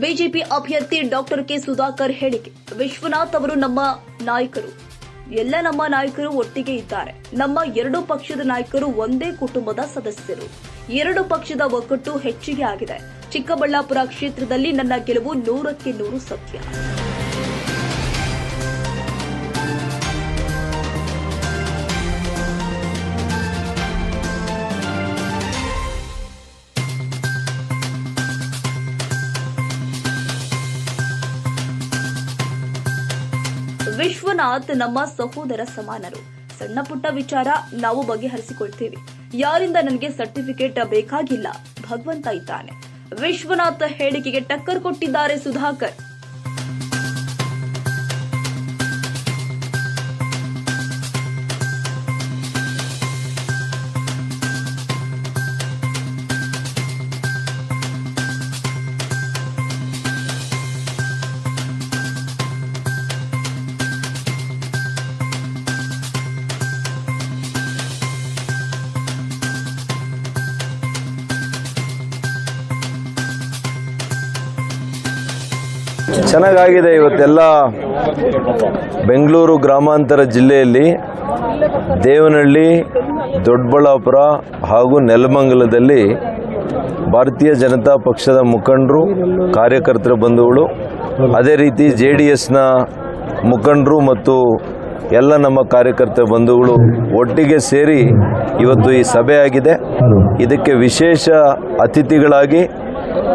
BJP ಅಭ್ಯರ್ಥಿ doctor K Sudhakar ಹೇಳಿಕೆ, ವಿಶ್ವನಾಥ್ ಅವರು ನಮ್ಮ ನಾಯಕರು. ಎಲ್ಲ ನಮ್ಮ ನಾಯಕರು ಒಟ್ಟಿಗೆ ಇದ್ದಾರೆ. ನಮ್ಮ ಎರಡು ಪಕ್ಷದ ನಾಯಕರು ಒಂದೇ ಕುಟುಂಬದ ಸದಸ್ಯರು. ಎರಡು ಪಕ್ಷದ ಒಗ್ಗಟ್ಟು ಹೆಚ್ಚಿಗೆ ಆಗಿದೆ. ಚಿಕ್ಕಬಳ್ಳಾಪುರ ಕ್ಷೇತ್ರದಲ್ಲಿ ನನ್ನ ಗೆಲುವು ನೂರಕ್ಕೆ ನೂರು ಸತ್ಯ. ವಿಶ್ವನಾಥ್ ನಮ್ಮ ಸಹೋದರ ಸಮಾನರು. ಸಣ್ಣ ಪುಟ್ಟ ವಿಚಾರ ನಾವು ಬಗೆಹರಿಸಿಕೊಳ್ತೀವಿ. ಯಾರಿಂದ ನನಗೆ ಸರ್ಟಿಫಿಕೇಟ್ ಬೇಕಾಗಿಲ್ಲ? ಭಗವಂತ ಇದ್ದಾನೆ. ವಿಶ್ವನಾಥ್ ಹೇಳಿಕೆಗೆ ಟಕ್ಕರ್ ಕೊಟ್ಟಿದ್ದಾರೆ ಸುಧಾಕರ್. ಚೆನ್ನಾಗಾಗಿದೆ ಇವತ್ತೆಲ್ಲ ಬೆಂಗಳೂರು ಗ್ರಾಮಾಂತರ ಜಿಲ್ಲೆಯಲ್ಲಿ ದೇವನಹಳ್ಳಿ, ದೊಡ್ಡಬಳ್ಳಾಪುರ ಹಾಗೂ ನೆಲಮಂಗಲದಲ್ಲಿ ಭಾರತೀಯ ಜನತಾ ಪಕ್ಷದ ಮುಖಂಡರು, ಕಾರ್ಯಕರ್ತರ ಬಂಧುಗಳು, ಅದೇ ರೀತಿ ಜೆ ಡಿ ಎಸ್ನ ಮುಖಂಡರು ಮತ್ತು ಎಲ್ಲ ನಮ್ಮ ಕಾರ್ಯಕರ್ತರ ಬಂಧುಗಳು ಒಟ್ಟಿಗೆ ಸೇರಿ ಇವತ್ತು ಈ ಸಭೆ ಆಗಿದೆ ಇದಕ್ಕೆ ವಿಶೇಷ ಅತಿಥಿಗಳಾಗಿ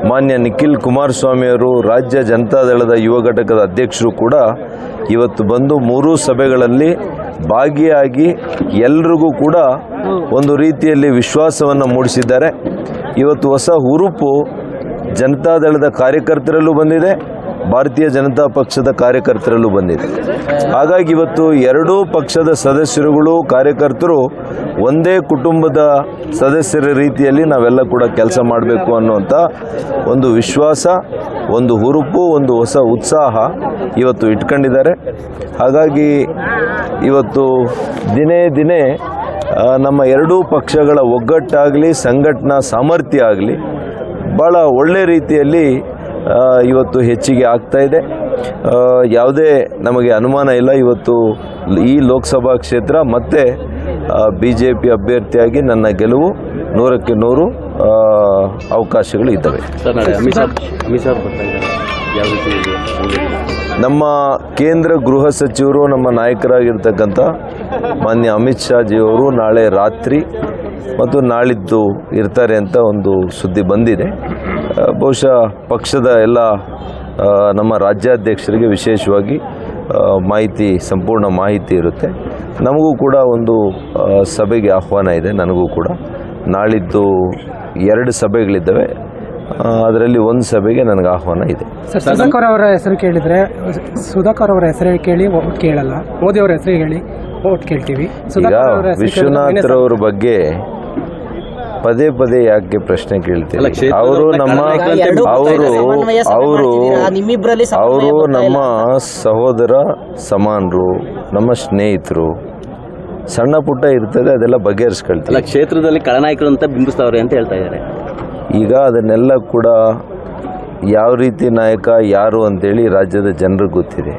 ಮಾನ್ಯ ನಿಖಿಲ್ ಕುಮಾರಸ್ವಾಮಿಯವರು ರಾಜ್ಯ ಜನತಾದಳದ ಯುವ ಘಟಕದ ಅಧ್ಯಕ್ಷರು ಕೂಡ ಇವತ್ತು ಬಂದು ಮೂರೂ ಸಭೆಗಳಲ್ಲಿ ಭಾಗಿಯಾಗಿ ಎಲ್ರಿಗೂ ಕೂಡ ಒಂದು ರೀತಿಯಲ್ಲಿ ವಿಶ್ವಾಸವನ್ನು ಮೂಡಿಸಿದ್ದಾರೆ. ಇವತ್ತು ಹೊಸ ಹುರುಪು ಜನತಾದಳದ ಕಾರ್ಯಕರ್ತರಲ್ಲೂ ಬಂದಿದೆ. ಭಾರತೀಯ ಜನತಾ ಪಕ್ಷದ ಕಾರ್ಯಕರ್ತರಲ್ಲೂ ಬಂದಿದೆ. ಹಾಗಾಗಿ ಇವತ್ತು ಎರಡೂ ಪಕ್ಷದ ಸದಸ್ಯರುಗಳು, ಕಾರ್ಯಕರ್ತರು ಒಂದೇ ಕುಟುಂಬದ ಸದಸ್ಯರ ರೀತಿಯಲ್ಲಿ ನಾವೆಲ್ಲ ಕೂಡ ಕೆಲಸ ಮಾಡಬೇಕು ಅನ್ನುವಂಥ ಒಂದು ವಿಶ್ವಾಸ, ಒಂದು ಹುರುಪು, ಒಂದು ಹೊಸ ಉತ್ಸಾಹ ಇವತ್ತು ಇಟ್ಕೊಂಡಿದ್ದಾರೆ. ಹಾಗಾಗಿ ಇವತ್ತು ದಿನೇ ದಿನೇ ನಮ್ಮ ಎರಡೂ ಪಕ್ಷಗಳ ಒಗ್ಗಟ್ಟಾಗಲಿ, ಸಂಘಟನಾ ಸಾಮರ್ಥ್ಯ ಆಗಲಿ ಭಾಳ ಒಳ್ಳೆ ರೀತಿಯಲ್ಲಿ ಇವತ್ತು ಹೆಚ್ಚಿಗೆ ಆಗ್ತಾ ಇದೆ. ಯಾವುದೇ ನಮಗೆ ಅನುಮಾನ ಇಲ್ಲ ಇವತ್ತು ಈ ಲೋಕಸಭಾ ಕ್ಷೇತ್ರ ಮತ್ತೆ ಬಿ ಜೆ ಪಿ ಅಭ್ಯರ್ಥಿಯಾಗಿ ನನ್ನ ಗೆಲುವು ನೂರಕ್ಕೆ ನೂರು ಅವಕಾಶಗಳು ಇದ್ದಾವೆ? ನಮ್ಮ ಕೇಂದ್ರ ಗೃಹ ಸಚಿವರು ನಮ್ಮ ನಾಯಕರಾಗಿರ್ತಕ್ಕಂಥ ಮಾನ್ಯ ಅಮಿತ್ ಶಾಜಿಯವರು ನಾಳೆ ರಾತ್ರಿ ಮತ್ತು ನಾಳಿದ್ದು ಇರ್ತಾರೆ ಅಂತ ಒಂದು ಸುದ್ದಿ ಬಂದಿದೆ. ಬಹುಶಃ ಪಕ್ಷದ ಎಲ್ಲ ನಮ್ಮ ರಾಜ್ಯಾಧ್ಯಕ್ಷರಿಗೆ ವಿಶೇಷವಾಗಿ ಮಾಹಿತಿ ಸಂಪೂರ್ಣ ಮಾಹಿತಿ ಇರುತ್ತೆ. ನಮಗೂ ಕೂಡ ಒಂದು ಸಭೆಗೆ ಆಹ್ವಾನ ಇದೆ ನನಗೂ ಕೂಡ. ನಾಳಿದ್ದು ಎರಡು ಸಭೆಗಳಿದ್ದಾವೆ. ಅದರಲ್ಲಿ ಒಂದು ಸಭೆಗೆ ನನಗೆ ಆಹ್ವಾನ ಇದೆ. ಸುಧಾಕರ್ ಅವರ ಹೆಸರು ಕೇಳಿದರೆ ಸುಧಾಕರ್ ಅವರ ಹೆಸರು ಕೇಳಿ ಓಟ್ ಕೇಳಲ್ಲ. ಮೋದಿ ಅವರ ಹೆಸರು ಹೇಳಿ ಓಟ್ ಕೇಳ್ತೀವಿ. ಈಗ ವಿಶ್ವನಾಥ್ರವ್ರ ಬಗ್ಗೆ ಪದೇ ಪದೇ ಯಾಕೆ ಪ್ರಶ್ನೆ ಕೇಳ್ತೀವಿ ಅವರು ನಮ್ಮ ಅವರು ಅವರು ಅವರು ನಮ್ಮ ಸಹೋದರ ಸಮಾನರು ನಮ್ಮ ಸ್ನೇಹಿತರು ಸಣ್ಣ ಪುಟ್ಟ ಇರ್ತದೆ ಅದೆಲ್ಲ ಬಗೆಹರಿಸ್ಕೊಳ್ತಾರೆ ಕ್ಷೇತ್ರದಲ್ಲಿ ಖಳನಾಯಕರು ಅಂತ ಬಿಂಬಿಸ್ತಾವ್ರೆ ಅಂತ ಹೇಳ್ತಾ ಇದ್ದಾರೆ. ಈಗ ಅದನ್ನೆಲ್ಲ ಕೂಡ ಯಾವ ರೀತಿ ನಾಯಕ ಯಾರು ಅಂತೇಳಿ ರಾಜ್ಯದ ಜನರಿಗೆ ಗೊತ್ತಿದೆ.